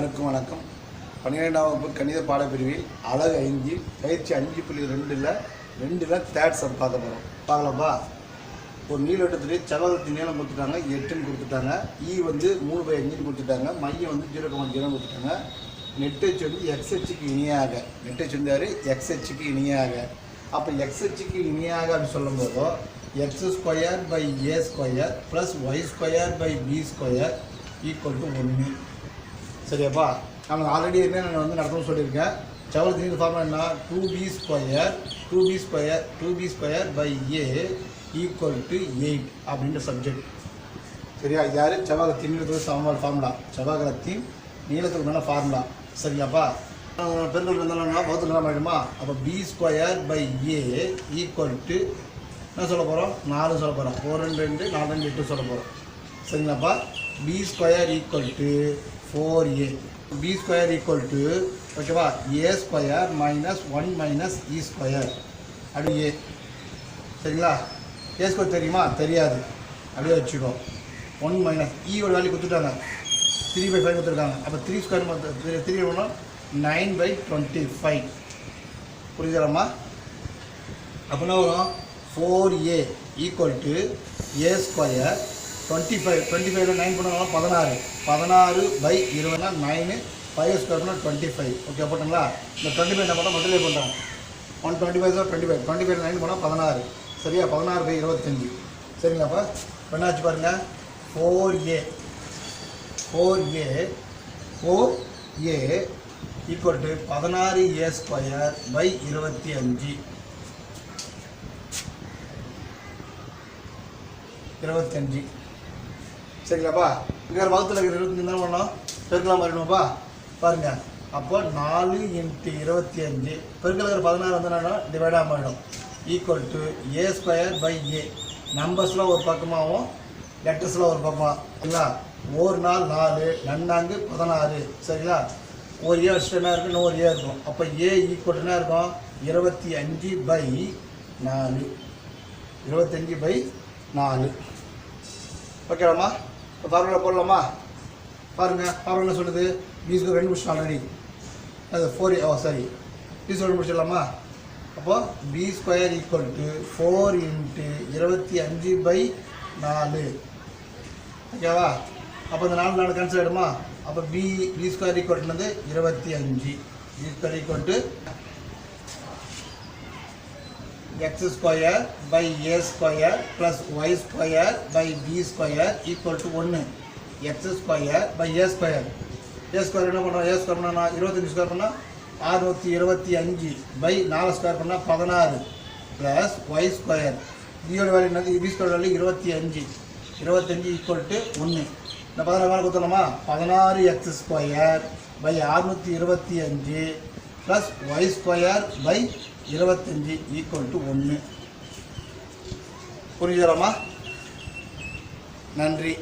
அனைவருக்கும் வணக்கம். பன்னிரெண்டாம் வகுப்பு கணித பாடப்பிரிவில் அழகு ஐந்து பயிற்சி அஞ்சு புள்ளி ரெண்டில் ரெண்டில் தேர்ட் சம் பார்க்க போகிறோம் பார்க்கலாம்ப்பா ஒரு நீளவட்டத்துலேயே செலவகத்தின் நீளம் கொடுத்துட்டாங்க எட்டுன்னு கொடுத்துட்டாங்க. இ வந்து மூணு பை அஞ்சுன்னு கொடுத்துட்டாங்க. மையம் வந்து ஜீரோ கமா ஜீரோ கொடுத்துட்டாங்க. நெட்டச்சு வந்து எக்ஸ்ஹெச்சுக்கு இணையாக. நெட்டச்சு வந்தார் எக்ஸ்ஹெச்சுக்கு இணையாக. அப்போ எக்ஸ்ஹெச்சுக்கு இணையாக அப்படின்னு சொல்லும்போதோ X square by A square plus Y square by B square equal to ஒன்று சரியாப்பா நம்ம ஆல்ரெடி என்ன நான் வந்து நடத்தணும்னு சொல்லியிருக்கேன். செவல் ஃபார்முலா என்ன? Two b square two b square two b square by a equal to eight அப்படின்ற சப்ஜெக்ட் சரியா? யார்? செவ்வாகத்தின் நீளத்துக்கு சமமான ஃபார்முலா செவ்வாகத்தின் நீளத்துக்கு உண்டான ஃபார்முலா சரியாப்பா பெருங்கல் இருந்தாலும் பௌத்தம் நல்லா ஆகிடுமா அப்போ b square by a equal to என்ன சொல்ல போகிறோம் நாலு சொல்ல போகிறோம் ஃபோர் ரெண்டு ரெண்டு நாலு ரெண்டு எட்டு சொல்ல போகிறோம் சரிங்களாப்பா b square equal to four a b square equal to ஓகேவா a square minus one minus e square அப்படி ஏ சரிங்களா? ஏ ஸ்கொயர் தெரியுமா? தெரியாது. அப்படியே வச்சுக்கோ. ஒன் மைனஸ் ஈயோட வேல்யூ கொடுத்துட்டாங்க. த்ரீ பை ஃபைவ் கொடுத்துருக்காங்க. அப்போ த்ரீ ஸ்கொயர் த்ரீ ஒன்று நைன் பை டுவெண்ட்டி ஃபைவ் புரிஞ்சுக்கலாமா அப்போ வரும்? Four a equal to a square twenty five twenty ஃபைவ்ல நைன் பண்ணாலும் பதினாறு. பதினாறு பை இருபதுனா நைனு ஃபைவ் ஸ்கொயர் பண்ணால் டுவெண்ட்டி ஃபைவ் ஓகே போட்டுங்களா? இந்த டுவெண்ட்டி ஃபைவ் நம்ம மல்டிப்ளை பண்ணுறாங்க one twenty five twenty five twenty five nine போனால் பதினாறு. சரியா? பதினாறு பை இருபத்தஞ்சி. சரிங்களாப்பா இப்போ என்னாச்சு பாருங்கள் four a four a four a equal to பதினாறு ஏ ஸ்கொயர் பை இருபத்தி அஞ்சு இருபத்தஞ்சு. சரிங்களாப்பா இங்கே வகுத்தில் இருக்கிற இருபத்தஞ்சு தான் பண்ணோம் பெருக்கலாம் மாறிடுவோம்ப்பா பாருங்கள் அப்போ நாலு இன்ட்டு இருபத்தி அஞ்சு. பெருக்கல் பதினாறு பதினாறு என்னன்னா டிவைடாக மாறிடும் equal to a square by a நம்பர்ஸ்லாம் ஒரு பக்கமாகவும் லெட்டர்ஸ்லாம் ஒரு பக்கமாக சரிங்களா? ஒரு நாள் நாலு நன்னாங்கு பதினாறு. சரிங்களா? ஒரு ஏ வச்சுட்டு என்ன இருக்கும்? இன்னும் ஒரு ஏ இருக்கும். அப்போ ஏ ஈக்குவல் என்ன இருக்கும்? இருபத்தி அஞ்சு பை நாலு. இருபத்தஞ்சி பை நாலு. ஓகேவாம்மா? இப்போ ஃபார்முலா போடலாமா? பாருங்கள் ஃபார்முலா சொல்லுது? பிஸ்கோ ரெண்டு முடிச்சு ஆல்ரெடி அது ஃபோர் ஓ சாரி பிஸ்கோ ரெண்டு முடிச்சிடலாமா அப்போ b square equal to four into இருபத்தி அஞ்சு பை நாலு. ஓகேவா அப்போ இந்த நாலு நாலு கேன்சல் ஆகிடுமா அப்போ பி பி ஸ்கொயர் ஈக்குவல் வந்து இருபத்தி அஞ்சு. B square equal to x square by a square plus y square by b square equal to 1 x square by a square a square என்ன பண்ணுறோம் a square பண்ணா இருபத்தஞ்சி square பண்ணால் அறுநூற்றி இருபத்தி அஞ்சு பை நாலு ஸ்கொயர் பண்ணால் பதினாறு ப்ளஸ் ஒய் ஸ்கொயர் பியோட வேல்யூ என்னது? பி ஸ்கொயர் வேல்யூ இருபத்தி அஞ்சு. இருபத்தஞ்சி ஈக்குவல் டு ஒன்று இந்த பதினாறு மேலே கொடுத்தோம்மா பதினாறு எக்ஸ் ஸ்கொயர் பை அறுநூற்றி இருபத்தி அஞ்சு ப்ளஸ் ஒய் ஸ்கொயர் பை இருபத்தஞ்சி ஈக்குவல் டு ஒன்று புரிஞ்சுக்கிறோமா நன்றி.